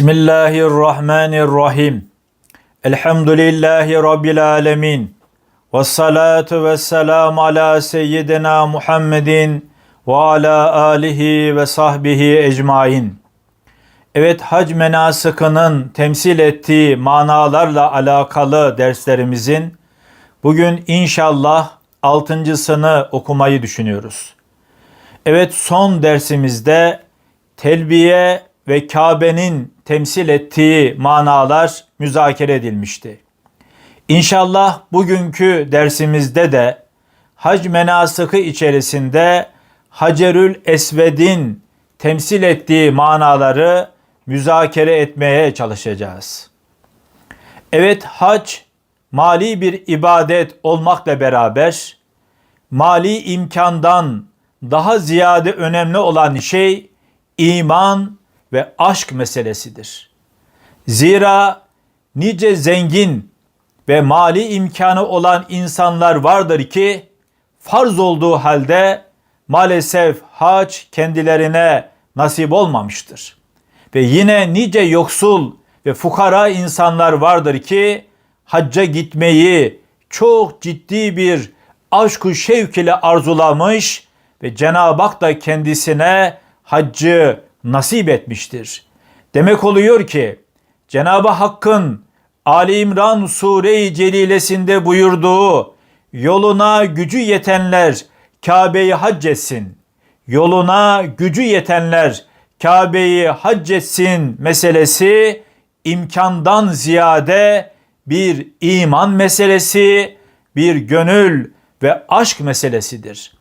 Bismillahirrahmanirrahim. Elhamdülillahi Rabbil alemin. Ve salatu ve selamu ala seyyidina Muhammedin ve ala alihi ve sahbihi ecmain. Evet hac menasıkının temsil ettiği manalarla alakalı derslerimizin bugün inşallah altıncısını okumayı düşünüyoruz. Evet son dersimizde telbiye ve Kabe'nin temsil ettiği manalar müzakere edilmişti. İnşallah bugünkü dersimizde de hac menasıkı içerisinde Hacerül Esved'in temsil ettiği manaları müzakere etmeye çalışacağız. Evet hac mali bir ibadet olmakla beraber mali imkandan daha ziyade önemli olan şey iman ve aşk meselesidir. Zira nice zengin ve mali imkanı olan insanlar vardır ki farz olduğu halde maalesef hac kendilerine nasip olmamıştır. Ve yine nice yoksul ve fukara insanlar vardır ki hacca gitmeyi çok ciddi bir aşk-ı şevk ile arzulamış ve Cenab-ı Hak da kendisine haccı nasip etmiştir. Demek oluyor ki Cenab-ı Hakk'ın Ali İmran Sure-i Celilesinde buyurduğu yoluna gücü yetenler Kabe'yi hac etsin. Yoluna gücü yetenler Kabe'yi hac etsin meselesi imkandan ziyade bir iman meselesi, bir gönül ve aşk meselesidir.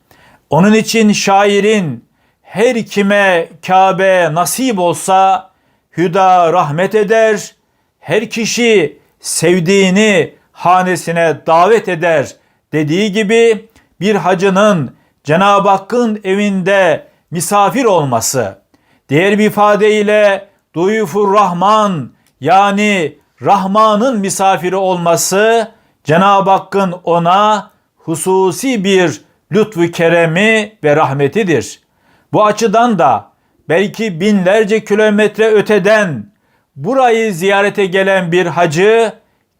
Onun için şairin her kime Kabe nasip olsa hüda rahmet eder. Her kişi sevdiğini hanesine davet eder dediği gibi bir hacının Cenab-ı Hakk'ın evinde misafir olması, diğer bir ifadeyle Duyufur Rahman yani Rahman'ın misafiri olması Cenab-ı Hakk'ın ona hususi bir lütfu keremi ve rahmetidir. Bu açıdan da belki binlerce kilometre öteden burayı ziyarete gelen bir hacı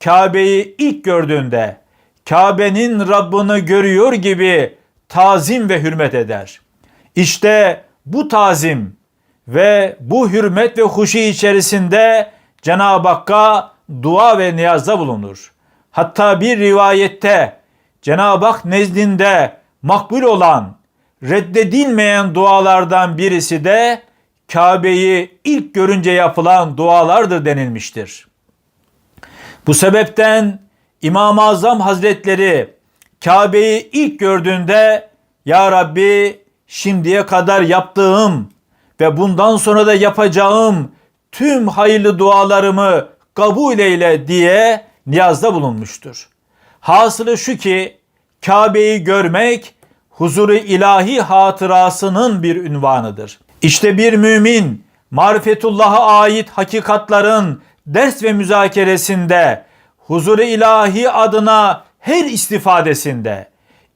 Kabe'yi ilk gördüğünde Kabe'nin Rabbini görüyor gibi tazim ve hürmet eder. İşte bu tazim ve bu hürmet ve huşu içerisinde Cenab-ı Hakk'a dua ve niyazda bulunur. Hatta bir rivayette Cenab-ı Hak nezdinde makbul olan reddedilmeyen dualardan birisi de Kabe'yi ilk görünce yapılan dualardır denilmiştir. Bu sebepten İmam-ı Azam Hazretleri Kabe'yi ilk gördüğünde Ya Rabbi şimdiye kadar yaptığım ve bundan sonra da yapacağım tüm hayırlı dualarımı kabul eyle diye niyazda bulunmuştur. Hasılı şu ki Kabe'yi görmek huzuru ilahi hatırasının bir ünvanıdır. İşte bir mümin marifetullah'a ait hakikatların ders ve müzakeresinde huzuru ilahi adına her istifadesinde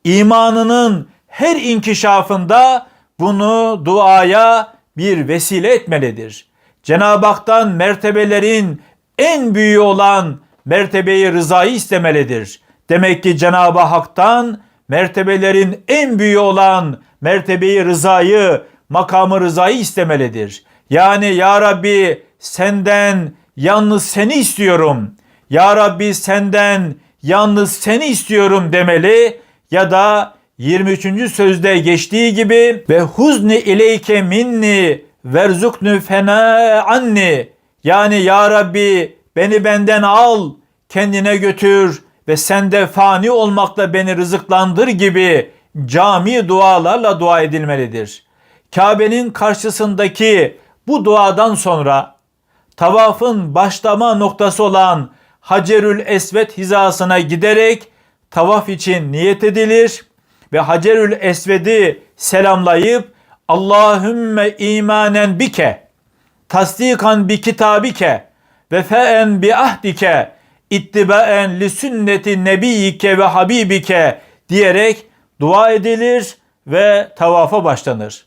imanının her inkişafında bunu duaya bir vesile etmelidir. Cenab-ı Hak'tan mertebelerin en büyüğü olan mertebeyi rızayı istemelidir. Demek ki Cenab-ı Hak'tan mertebelerin en büyüğü olan mertebeyi rızayı, makamı rızayı istemelidir. Yani Ya Rabbi senden yalnız seni istiyorum. Ya Rabbi senden yalnız seni istiyorum demeli ya da 23. sözde geçtiği gibi ve huzni ileyke minni verzuknu fena anni yani ya Rabbi beni benden al kendine götür ve sende fani olmakla beni rızıklandır gibi cami dualarla dua edilmelidir. Kabe'nin karşısındaki bu duadan sonra tavafın başlama noktası olan Hacerül Esved hizasına giderek tavaf için niyet edilir ve Hacerül Esved'i selamlayıp Allahümme imanen bike tasdikan bi kitabike ve fe'en bi ahdike ittibaen li sünneti nebiyike ve habibike diyerek dua edilir ve tavafa başlanır.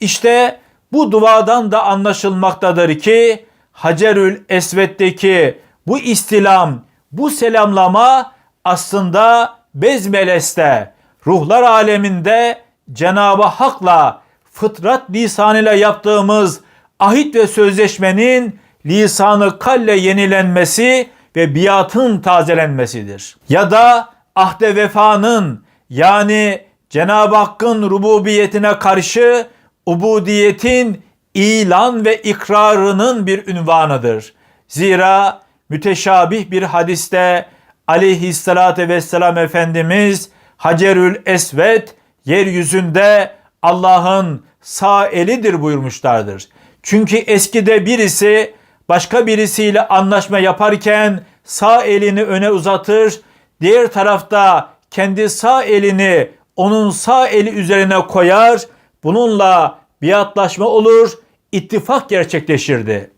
İşte bu duadan da anlaşılmaktadır ki Hacerül Esved'deki bu istilam, bu selamlama aslında bezmeleste, ruhlar aleminde Cenab-ı Hak'la fıtrat lisanıyla yaptığımız ahit ve sözleşmenin lisanı kalle yenilenmesi ve biatın tazelenmesidir. Ya da ahde vefanın yani Cenab-ı Hakk'ın rububiyetine karşı ubudiyetin ilan ve ikrarının bir ünvanıdır. Zira müteşabih bir hadiste aleyhissalatü vesselam Efendimiz Hacerül Esved yeryüzünde Allah'ın sağ elidir buyurmuşlardır. Çünkü eskide birisi başka birisiyle anlaşma yaparken sağ elini öne uzatır, diğer tarafta kendi sağ elini onun sağ eli üzerine koyar, bununla biatlaşma olur, ittifak gerçekleşirdi.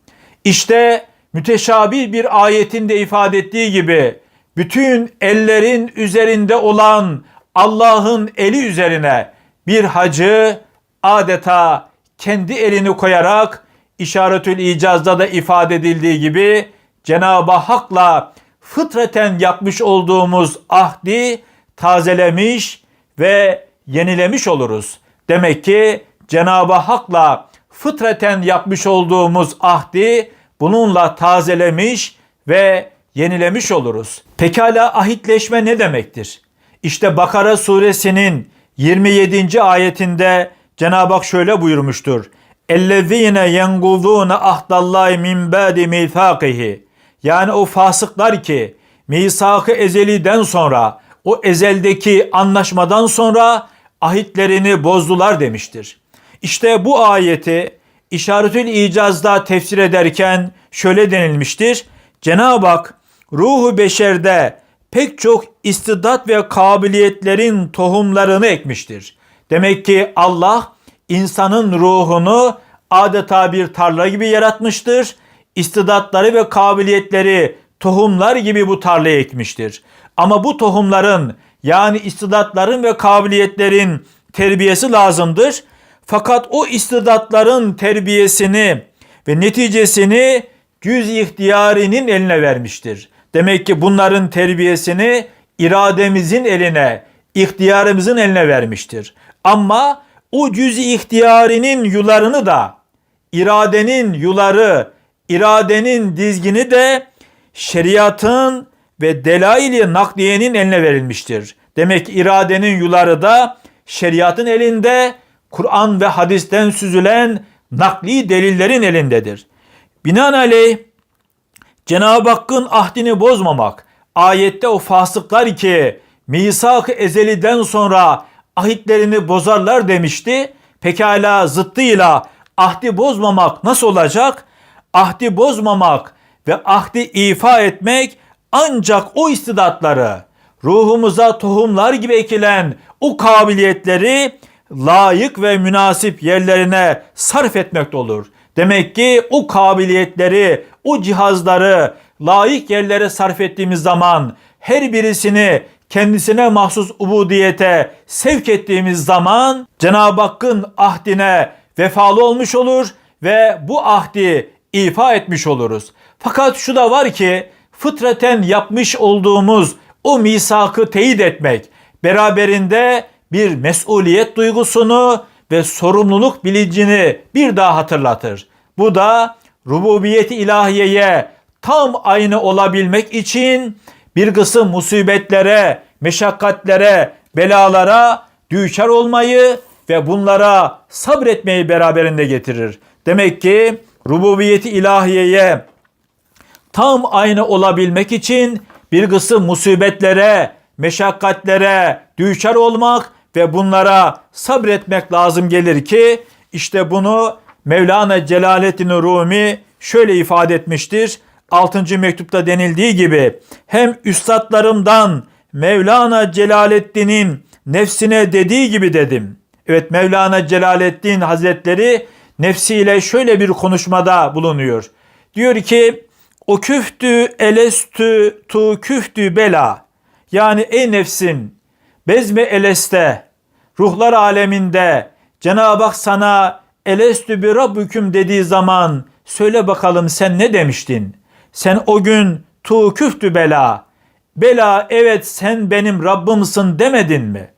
İşte müteşabih bir ayetin de ifade ettiği gibi bütün ellerin üzerinde olan Allah'ın eli üzerine bir hacı adeta kendi elini koyarak işaretül icazda da ifade edildiği gibi Cenab-ı Hak'la fıtraten yapmış olduğumuz ahdi tazelemiş ve yenilemiş oluruz. Demek ki Cenab-ı Hak'la fıtraten yapmış olduğumuz ahdi bununla tazelemiş ve yenilemiş oluruz. Pekala ahitleşme ne demektir? İşte Bakara suresinin 27. ayetinde Cenab-ı Hak şöyle buyurmuştur. اَلَّذ۪ينَ يَنْقُذُونَ اَحْدَ اللّٰهِ مِنْ بَعْدِ مِيثَاقِهِ Yani o fasıklar ki misak-ı ezeliden sonra o ezeldeki anlaşmadan sonra ahitlerini bozdular demiştir. İşte bu ayeti işaretül icazda tefsir ederken şöyle denilmiştir. Cenab-ı Hak ruhu beşerde pek çok istidat ve kabiliyetlerin tohumlarını ekmiştir. Demek ki Allah insanın ruhunu adeta bir tarla gibi yaratmıştır. İstidatları ve kabiliyetleri tohumlar gibi bu tarlaya ekmiştir. Ama bu tohumların yani istidatların ve kabiliyetlerin terbiyesi lazımdır. Fakat o istidatların terbiyesini ve neticesini cüz ihtiyarinin eline vermiştir. Demek ki bunların terbiyesini irademizin eline, ihtiyarımızın eline vermiştir. Ama o cüz-i ihtiyarinin yularını da, iradenin yuları, iradenin dizgini de şeriatın ve delaili nakliyenin eline verilmiştir. Demek ki iradenin yuları da şeriatın elinde, Kur'an ve hadisten süzülen nakli delillerin elindedir. Binaenaleyh Cenab-ı Hakk'ın ahdini bozmamak, ayette o fasıklar ki misak-ı ezeliden sonra ahitlerini bozarlar demişti. Pekala zıttıyla ahdi bozmamak nasıl olacak? Ahdi bozmamak ve ahdi ifa etmek ancak o istidatları, ruhumuza tohumlar gibi ekilen o kabiliyetleri layık ve münasip yerlerine sarf etmekte olur. Demek ki o kabiliyetleri, o cihazları layık yerlere sarf ettiğimiz zaman her birisini kendisine mahsus ubudiyete sevk ettiğimiz zaman Cenab-ı Hakk'ın ahdine vefalı olmuş olur ve bu ahdi ifa etmiş oluruz. Fakat şu da var ki fıtraten yapmış olduğumuz o misakı teyit etmek beraberinde bir mesuliyet duygusunu ve sorumluluk bilincini bir daha hatırlatır. Bu da rububiyeti ilahiyeye tam aynı olabilmek için bir kısım musibetlere, meşakkatlere, belalara düçar olmayı ve bunlara sabretmeyi beraberinde getirir. Demek ki rububiyeti ilahiyeye tam aynı olabilmek için bir kısım musibetlere, meşakkatlere düçar olmak ve bunlara sabretmek lazım gelir ki işte bunu Mevlana Celaleddin Rumi şöyle ifade etmiştir. 6. mektupta denildiği gibi hem üstadlarımdan Mevlana Celaleddin'in nefsine dediği gibi dedim. Evet Mevlana Celaleddin Hazretleri nefsiyle şöyle bir konuşmada bulunuyor. Diyor ki o küftü elestü tu küftü bela. Yani ey nefsim bezme eleste ruhlar aleminde Cenab-ı Hak sana elestü bir rabbüküm dediği zaman söyle bakalım sen ne demiştin? Sen o gün tu küftü bela. Bela evet sen benim Rabbimsin demedin mi?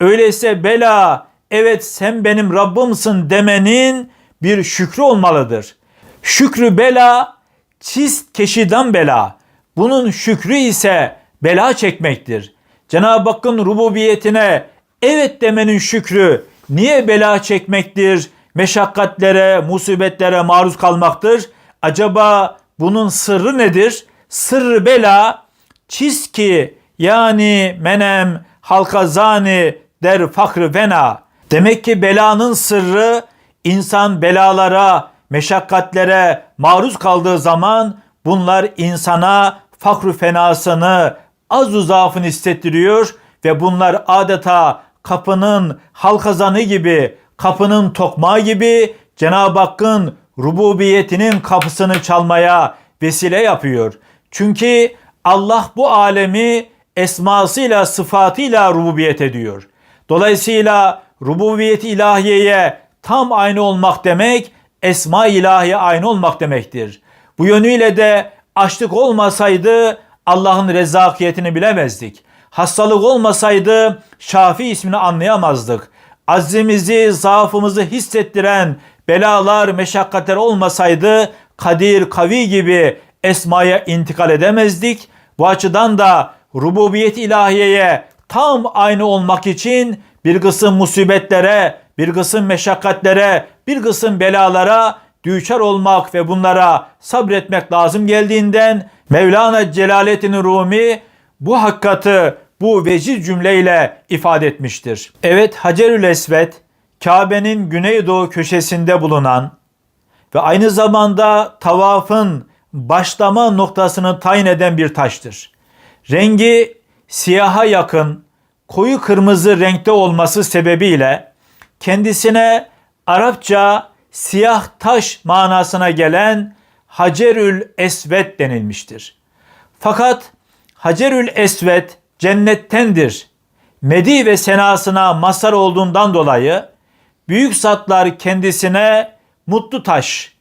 Öyleyse bela evet sen benim Rabbimsin demenin bir şükrü olmalıdır. Şükrü bela çist keşidan bela. Bunun şükrü ise bela çekmektir. Cenab-ı Hakk'ın rububiyetine evet demenin şükrü niye bela çekmektir? Meşakkatlere, musibetlere maruz kalmaktır. Acaba bunun sırrı nedir? Sırrı bela çiski yani menem halkazani der fakrı vena. Demek ki belanın sırrı insan belalara, meşakkatlere maruz kaldığı zaman bunlar insana fakru fenasını, az zaafını hissettiriyor ve bunlar adeta kapının halkazanı gibi, kapının tokmağı gibi Cenab-ı Hakk'ın rububiyetinin kapısını çalmaya vesile yapıyor. Çünkü Allah bu alemi esmasıyla, sıfatıyla rububiyet ediyor. Dolayısıyla rububiyet ilahiyeye tam aynı olmak demek, esma ilahiye aynı olmak demektir. Bu yönüyle de açlık olmasaydı Allah'ın rezakiyetini bilemezdik. Hastalık olmasaydı Şafi ismini anlayamazdık. Azimizi, zaafımızı hissettiren belalar, meşakkatler olmasaydı Kadir, Kavi gibi esmaya intikal edemezdik. Bu açıdan da rububiyet ilahiyeye tam aynı olmak için bir kısım musibetlere, bir kısım meşakkatlere, bir kısım belalara düçar olmak ve bunlara sabretmek lazım geldiğinden Mevlana Celaleddin Rumi bu hakikati bu veciz cümleyle ifade etmiştir. Evet Hacerül Esved Kabe'nin güneydoğu köşesinde bulunan ve aynı zamanda tavafın başlama noktasını tayin eden bir taştır. Rengi siyaha yakın, koyu kırmızı renkte olması sebebiyle kendisine Arapça siyah taş manasına gelen Hacerül Esved denilmiştir. Fakat Hacerül Esved cennettendir. Medi ve senasına mazhar olduğundan dolayı büyük zatlar kendisine mutlu taş,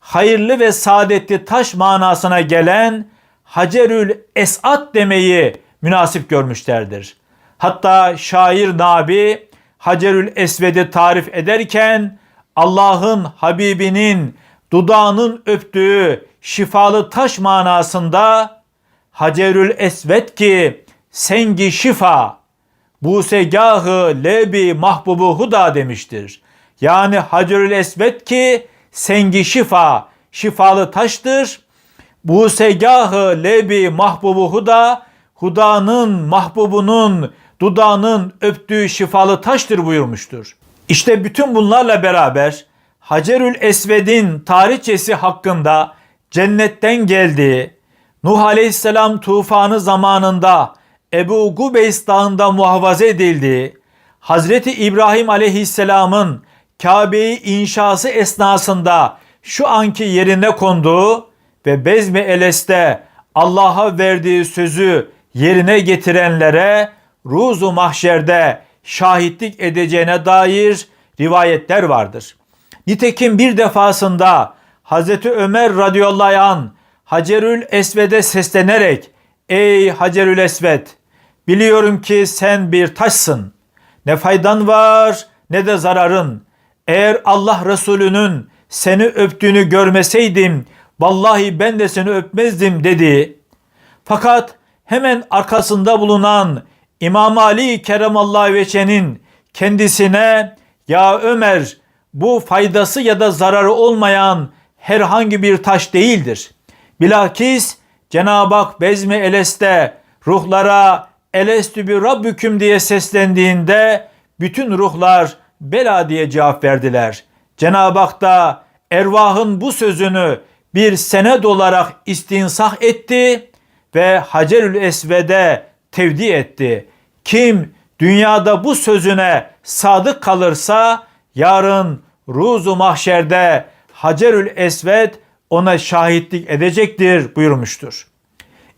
hayırlı ve saadetli taş manasına gelen Hacerül Esat demeyi münasip görmüşlerdir. Hatta şair Nabi Hacerül Esved'i tarif ederken Allah'ın Habibinin dudağının öptüğü şifalı taş manasında Hacerül Esved ki sengi şifa bu segahı lebi mahbubu huda demiştir. Yani Hacerül Esved ki sengi şifa şifalı taştır. Bu segahı lebi mahbubu huda Huda'nın mahbubunun dudağının öptüğü şifalı taştır buyurmuştur. İşte bütün bunlarla beraber Hacerül Esved'in tarihçesi hakkında cennetten geldiği, Nuh Aleyhisselam tufanı zamanında Ebu Gubeys dağında muhafaza edildiği, Hazreti İbrahim Aleyhisselam'ın Kabe'yi inşası esnasında şu anki yerine konduğu ve Bezmi Eles'te Allah'a verdiği sözü yerine getirenlere ruzu mahşerde şahitlik edeceğine dair rivayetler vardır. Nitekim bir defasında Hazreti Ömer radıyallahu an Hacerül Esved'e seslenerek Ey Hacerül Esved biliyorum ki sen bir taşsın. Ne faydan var ne de zararın. Eğer Allah Resulü'nün seni öptüğünü görmeseydim vallahi ben de seni öpmezdim dedi. Fakat hemen arkasında bulunan İmam Ali Keremallahu Veçe'nin kendisine ya Ömer bu faydası ya da zararı olmayan herhangi bir taş değildir. Bilakis Cenab-ı Hak Bezmi Eles'te ruhlara Elestü bir Rabbüküm diye seslendiğinde bütün ruhlar bela diye cevap verdiler. Cenab-ı Hak da ervahın bu sözünü bir sened olarak istinsah etti ve Hacerül Esved'e tevdi etti. Kim dünyada bu sözüne sadık kalırsa yarın ruzu mahşerde Hacerül Esved ona şahitlik edecektir buyurmuştur.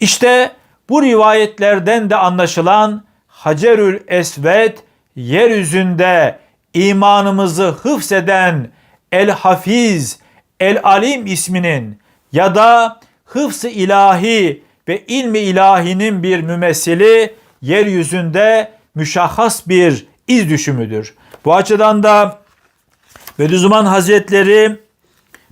İşte bu rivayetlerden de anlaşılan Hacerül Esved yeryüzünde imanımızı hıfzeden El Hafiz, El Alim isminin ya da hıfz-ı ilahi ve ilmi ilahinin bir mümessili yeryüzünde müşahhas bir iz düşümüdür. Bu açıdan da Bediüzzaman Hazretleri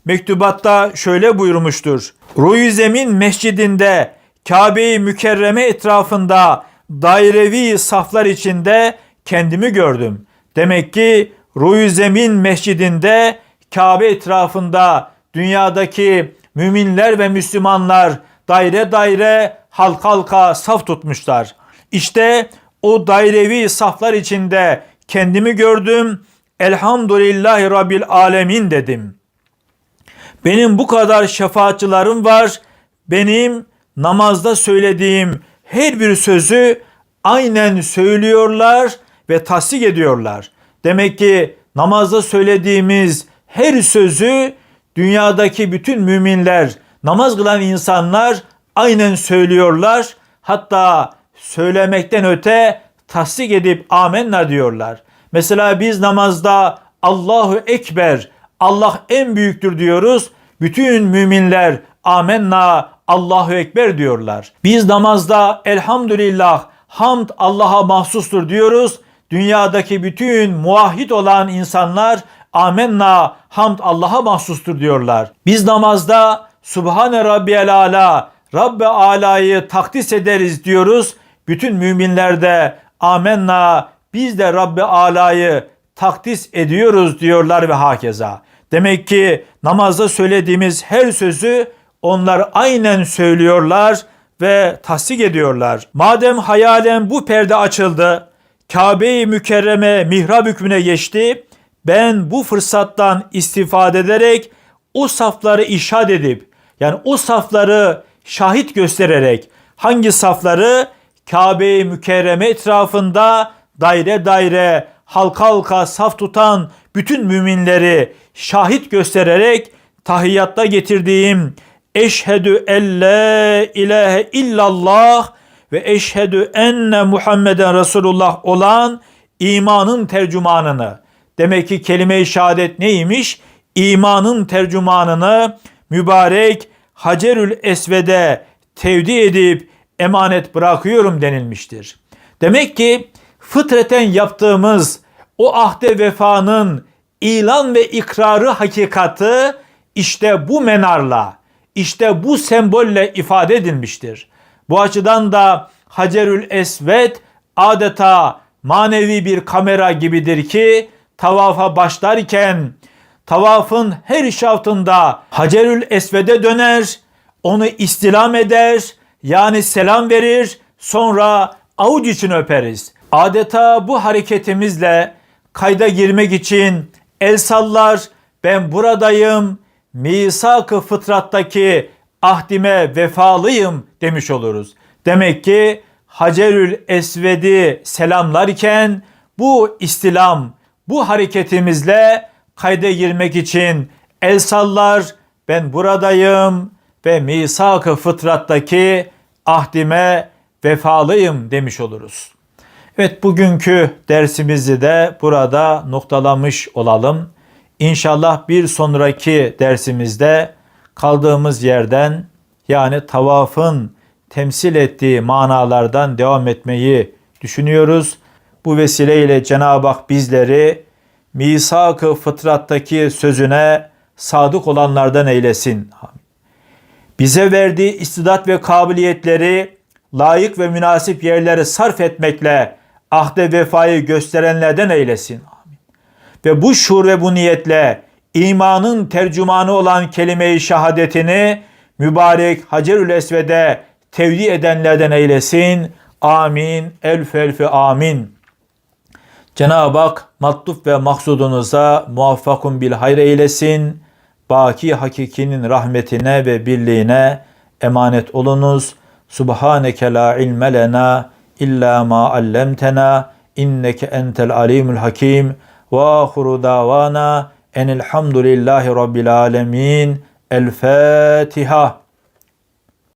mektubatta şöyle buyurmuştur. Ruyu Zemin Mescidinde Kabe-i Mükerreme etrafında dairevi saflar içinde kendimi gördüm. Demek ki Ruyu Zemin Mescidinde Kabe etrafında dünyadaki müminler ve Müslümanlar daire daire halka halka saf tutmuşlar. İşte o dairevi saflar içinde kendimi gördüm. Elhamdülillahi Rabbil Alemin dedim. Benim bu kadar şefaatçılarım var. Benim namazda söylediğim her bir sözü aynen söylüyorlar ve tasdik ediyorlar. Demek ki namazda söylediğimiz her sözü dünyadaki bütün müminler, namaz kılan insanlar aynen söylüyorlar. Hatta söylemekten öte tasdik edip amenna diyorlar. Mesela biz namazda Allahu Ekber, Allah en büyüktür diyoruz. Bütün müminler amenna Allahu Ekber diyorlar. Biz namazda elhamdülillah hamd Allah'a mahsustur diyoruz. Dünyadaki bütün muahhid olan insanlar amenna hamd Allah'a mahsustur diyorlar. Biz namazda Subhane Rabbiyel Ala Rabbe Ala'yı takdis ederiz diyoruz. Bütün müminler de amenna biz de Rabbe Ala'yı takdis ediyoruz diyorlar ve hakeza. Demek ki namazda söylediğimiz her sözü onlar aynen söylüyorlar ve tasdik ediyorlar. Madem hayalen bu perde açıldı, Kabe-i Mükerreme mihrab hükmüne geçti, ben bu fırsattan istifade ederek o safları işaret edip yani o safları şahit göstererek hangi safları Kabe-i Mükerreme etrafında daire daire halka halka saf tutan bütün müminleri şahit göstererek tahiyyatta getirdiğim eşhedü en la ilahe illallah ve eşhedü enne Muhammeden Resulullah olan imanın tercümanını demek ki kelime-i şehadet neymiş? İmanın tercümanını mübarek Hacerül Esved'e tevdi edip emanet bırakıyorum denilmiştir. Demek ki fıtreten yaptığımız o ahde vefanın ilan ve ikrarı hakikati işte bu menarla, işte bu sembolle ifade edilmiştir. Bu açıdan da Hacerül Esved adeta manevi bir kamera gibidir ki tavafa başlarken tavafın her şaftında Hacerül Esved'e döner, onu istilam eder, yani selam verir, sonra avuç için öperiz. Adeta bu hareketimizle kayda girmek için el sallar, ben buradayım, misak-ı fıtrattaki ahdime vefalıyım demiş oluruz. Demek ki Hacerül Esved'i selamlarken bu istilam, bu hareketimizle kayda girmek için el sallar, ben buradayım ve misak-ı fıtrattaki ahdime vefalıyım demiş oluruz. Evet bugünkü dersimizi de burada noktalamış olalım. İnşallah bir sonraki dersimizde kaldığımız yerden yani tavafın temsil ettiği manalardan devam etmeyi düşünüyoruz. Bu vesileyle Cenab-ı Hak bizleri misak-ı fıtrattaki sözüne sadık olanlardan eylesin. Bize verdiği istidat ve kabiliyetleri layık ve münasip yerlere sarf etmekle ahde vefayı gösterenlerden eylesin. Ve bu şuur ve bu niyetle imanın tercümanı olan kelime-i şehadetini mübarek Hacerül Esved'e tevdi edenlerden eylesin. Amin. Elf elfi amin. Cenab-ı Hak matluf ve maksudunuza muvaffakun bil hayr eylesin. Baki hakikinin rahmetine ve birliğine emanet olunuz. Subhaneke la ilme lena illa ma allamtena inneke entel alimul hakim ve ahiru davana enelhamdülillahi rabbil alemin. El Fatiha.